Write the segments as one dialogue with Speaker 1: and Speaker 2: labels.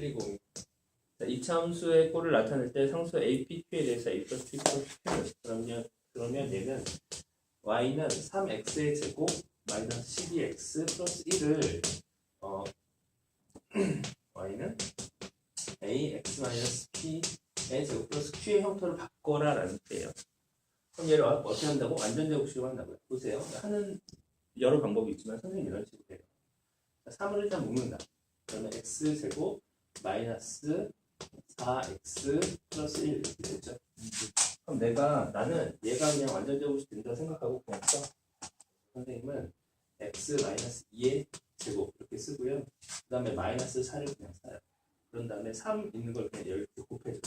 Speaker 1: 120. 자, 이차 함수의 꼴을 나타낼 때 상수 APQ에 대해서 A 플러스 P 플러스 Q는 그러면 그러면 얘는 y는 3x의 제곱 마이너스 12x 플러스 1을 어 y는 ax 마이너스 p의 제곱 플러스 q의 형태로 바꿔라 라는 뜻이에요. 그럼 얘를 어- 어떻게 한다고? 완전 제곱식으로 한다고요. 보세요. 하는 여러 방법이 있지만 선생님 이런 식으로 해요. 3을 일단 묶는다. 그러면 x 제곱 마이너스 4x 플러스 1 이렇게 되죠. 그럼 내가 나는 얘가 그냥 완전 제곱식 된다 생각하고 그냥 써. 선생님은 x 마이너스 2의 제곱 이렇게 쓰고요. 그 다음에 마이너스 4를 그냥 써요. 그런 다음에 3 있는 걸 그냥 이렇게 곱해줘.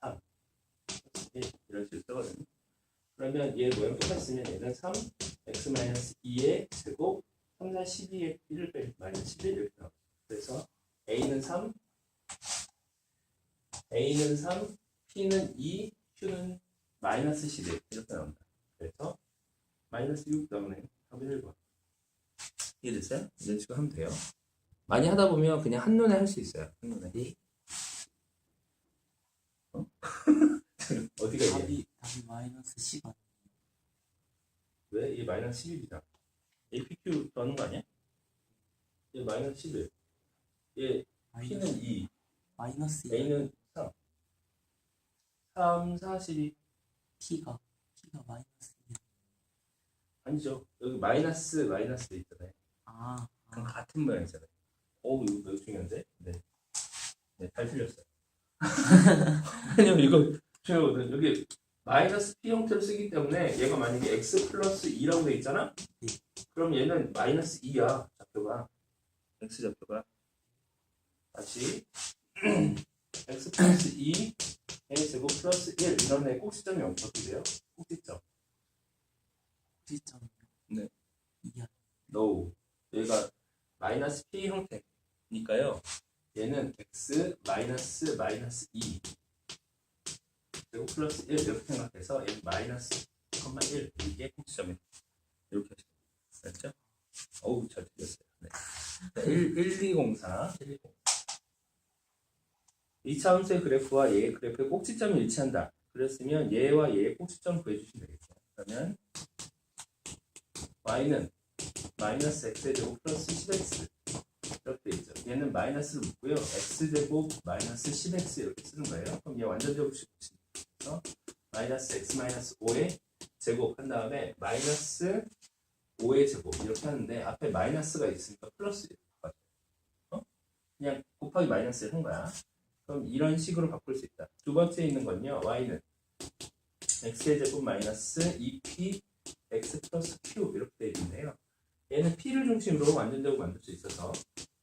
Speaker 1: 3 1 이런 식으로 쓰거든요. 그러면 얘 모양 똑같으면 얘는 3 x 마이너스 2의 제곱 3, 4, 12의 1을 빼 마이너스 11 이렇게 나와요. 그래서 a는 3 a는 3 p는 2 q는 마이너스 11 이렇게 나온다. 그래서 마이너스 6 나오네요. 답은 1번. 이해됐어요? 이런 식으로 하면 돼요. 많이 하다 보면 그냥 한눈에 할 수 있어요. 한눈에. 어? 어디가 이게?
Speaker 2: 답이 답이 마이너스 10 아니에요?
Speaker 1: 왜? 이게 마이너스 11이잖아. APQ 더하는 거 아니야? 얘 마이너스 11. 얘 P는 2,
Speaker 2: 마이너스
Speaker 1: A는 3. 3, 4, 12.
Speaker 2: P가 P가 마이너스 1.
Speaker 1: 아니죠. 여기 마이너스, 마이너스 있잖아요.
Speaker 2: 아,
Speaker 1: 그럼
Speaker 2: 아
Speaker 1: 같은 모양이잖아요. 어우, 이거 매우 중요한데? 네. 네, 잘 틀렸어요. 왜냐면 이거 중요하거든. 여기 마이너스 P 형태로 쓰기 때문에 얘가 만약에 X 플러스 2라고 돼 있잖아?
Speaker 2: 네.
Speaker 1: 그럼 얘는 마이너스 2야, 좌표가. X 좌표가. 다시. X 플러스 2, A 제곱 1. 애 꼭지점이 어떻게 돼요? 꼭지점.
Speaker 2: 시점이요.
Speaker 1: 네.
Speaker 2: 이게
Speaker 1: no. 얘가 마이너스 p 형태니까요. 얘는 x 마이너스 마이너스 2 그리고 플러스 1 이렇게 생각해서 얘는 마이너스 1 이게 꼭지점이에요. 이렇게 하시면 됐죠? 어우 잘 틀렸어요. 네. 자, 1, 1204 1204 2차 함수의 그래프와 얘의 그래프의 꼭지점이 일치한다. 그랬으면 얘와 얘의 꼭지점 구해주시면 되겠죠. 그러면 y는 마이너스 x제곱 플러스 10x 이렇게 있죠. 얘는 마이너스를 묶고요. x제곱 마이너스 10x 이렇게 쓰는 거예요. 그럼 얘 완전 제곱식 그래서 마이너스 x 마이너스 5의 제곱 한 다음에 마이너스 5의 제곱 이렇게 하는데 앞에 마이너스가 있으니까 플러스 이렇게. 어? 그냥 곱하기 마이너스를 한 거야. 그럼 이런 식으로 바꿀 수 있다. 두 번째 있는 건요. y는 x의 제곱 마이너스 2p x 플러스 q 이렇게 되어 있는데요. 얘는 p를 중심으로 완전제곱 만들 수 있어서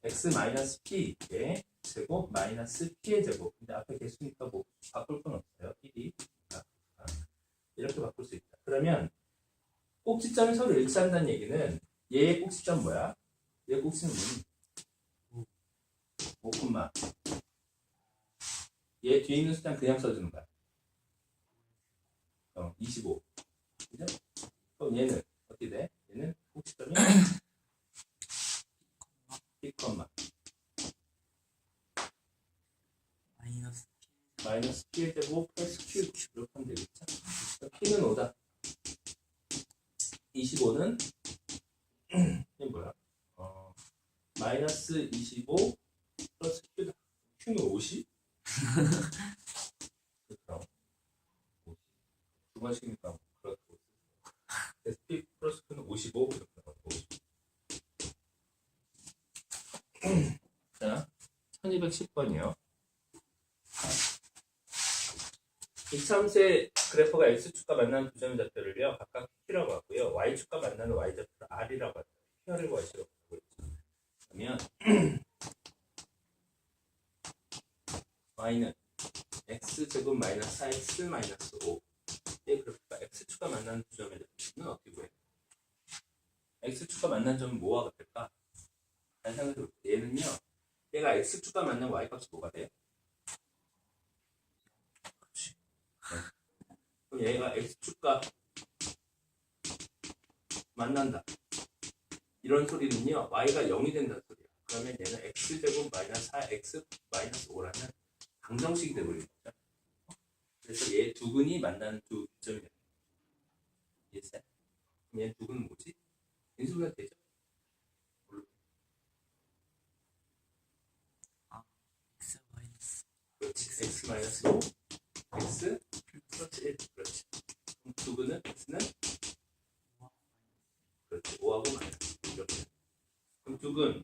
Speaker 1: x 마이너스 p의 제곱 마이너스 p의 제곱 근데 앞에 개수니까 뭐 바꿀 건 없어요. 1이 이렇게 바꿀 수 있다. 그러면 꼭지점이 서로 일치한다는 얘기는 얘의 꼭지점 뭐야? 얘 꼭지는 뭐니? 5, 콤마 얘 뒤에 있는 숫자는 그냥 써주는 거야. 어, 25. 그죠? 그럼 얘는 어떻게 돼? 얘는 꼭지점이 P,
Speaker 2: 마이너스
Speaker 1: 마이너스 P의 제곱 플러스 Q 이렇게 하면 되겠죠? 그러니까 P는 5다. 25는 이게 뭐야? 어, 마이너스 25 플러스 Q다. Q는 50? 50. 두 번씩이니까 그렇고. 그래서 P 플러스 Q는 55 이렇게 나와요. 50. 자, 1210번이요. 이참수의 그래프가 x축과 만나는 두 점의 좌표를요 각각 p라고 하고요 y축과 만나는 y좌표를 r이라고 하죠 y축으로 하고 있죠 그러면 x제곱 마이너스 4x 마이너스 5의 그래프가 x축과 만나는 두 점의 좌표는 어떻게 구해요? x축과 만난 점은 뭐가 같을까? 잘 생각해볼게요 얘는요 얘가 x축과 만난 y값이 뭐가 돼요? 그럼 얘가 x축과 만난다. 이런 소리는요, y가 0이 된다는 소리야. 그러면 얘는 x제곱 마이너스 4x 마이너스 5라는 방정식이 되버리는 거죠. 그래서 얘 두 근이 만나는 두 점이 되는 거죠. 얘두 근은 뭐지? 인수분해 되죠? 뭘로?
Speaker 2: x 마이너스
Speaker 1: 그렇지. x 마이너스 5 x 플러스 1 그렇지. 그럼 두 근은 x는
Speaker 2: 와
Speaker 1: 그렇지. 5하고 마이너스 이렇게. 그럼 두 근,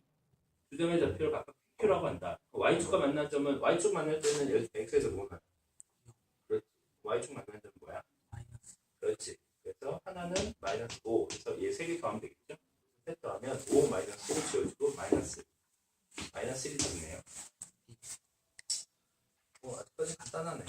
Speaker 1: 두 점의 좌표를 각각 PQ라고 한다. Y축과 만난 점은 Y축 만날 때는 여기 X에서 뭐가. Y축 점은 뭐야?
Speaker 2: 마이너스
Speaker 1: 그렇지. 그래서 하나는 마이너스 5. 그래서 얘 세 개 더하면 되겠죠? 셋 더하면 5 마이너스 5 지워지고 마이너스 마이너스 1이 되네요. 어, 아직까지 간단하네.